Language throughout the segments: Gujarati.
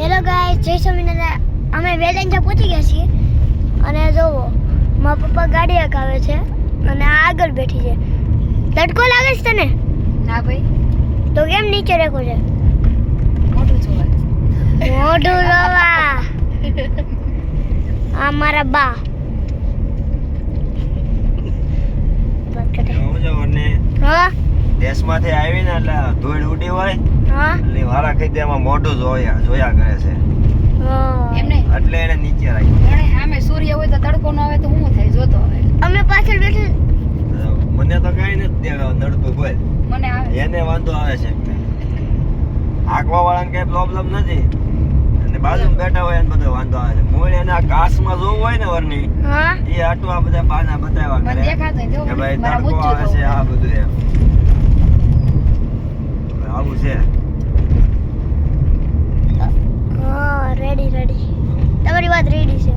હેલો ગાય જય સ્વામિનારાયણ. અમે વેલેન્જા પહોંચી ગયા છીએ. અને જોવો મારા પપ્પા ગાડી હકાવે છે અને આ આગળ બેઠી છે. તડકો લાગે છે તને? ના ભાઈ. તો કેમ નીચે રેખો છે? મોઢું જોવા મોઢું આ મારા બા. દેશમાંથી આવીને એટલે ધૂળ ઉડી હોય. એટલે એમાં મોઢું જોયા જોયા કરે છે. એટલે એને નીચે રાખી. જાણે સૂર્ય હોય તો તડકો ન આવે તો હું થાય? જોતો હવે અમે પાછળ બેઠે. મને તો કઈ નથી દેવા નડતું બોલ. મને આવે એને વાંધો આવે છે આંકવા વાળાને કઈ પ્રોબ્લેમ નથી. અને બાજુમાં બેઠા હોય એને બધો વાંધો આવે છે. મૂળ એના કાસમાં જોવું હોય ને વરની એ આટલું બધા બાના બતાવ્યા કરે. કે ભાઈ મારા તડકો આવે છે આ બધું એમ આવું છે હા રેડી રેડી તમારી વાત રેડી છે.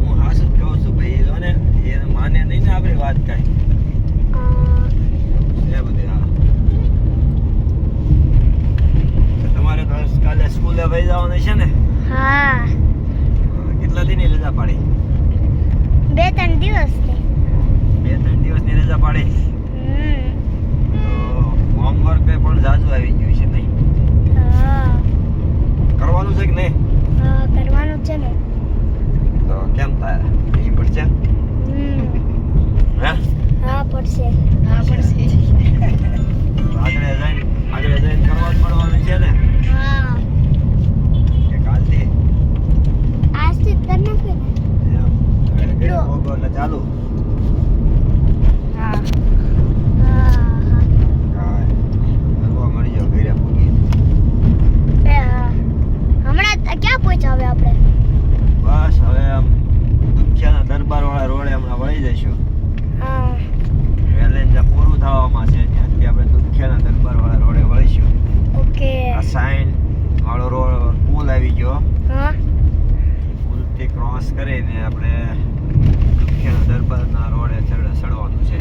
હું હાસ જ કહું છું ભાઈ એને ને એ માને નહીં ને આપણી વાત કાંઈ. છે બધી હા. તમારે તો કાલે સ્કૂલે ભાઈ જવાનું છે ને? હા. કેટલા દિન રજા પાડી? બે ત્રણ દિવસ બે ત્રણ દિવસની રજા પાડી? તો હોમવર્ક પણ જાજુ આવી ગયું છે નહીં હા કરવાનું છે કે નહીં હા કરવાનું જ છે ને તો કેમ થાય એ પડશે હમ હે હા પડશે હા પડશે આગળ જઈને આગળ જઈને કરવા જ પડવાનું છે ને હા કે કાલથી આજથી જ કરી નાખ્યું ને એમ હવે ઘરે પોગો એટલે ચાલુ હા હા હા હા કરવા મળી જાવ ઘરે પૂગી એ હા હમણાં ત- ક્યાં પહોંચ્યા હવે આપણે બસ હવે આમ દુખ્યાના દરબાર વાળા રોડે હમણાં વળી જઈશું હા વેલેન્જા પૂરું થવામાં છે ત્યાંથી આપણે દુખ્યાના દરબાર વાળા રોડે વળીશું ઓકે આ સાઈન વાળો રોડ પુલ આવી ગયો. હા. પુલથી ક્રોસ કરીને આપણે દરબારના રોડે ચડવાનું છે.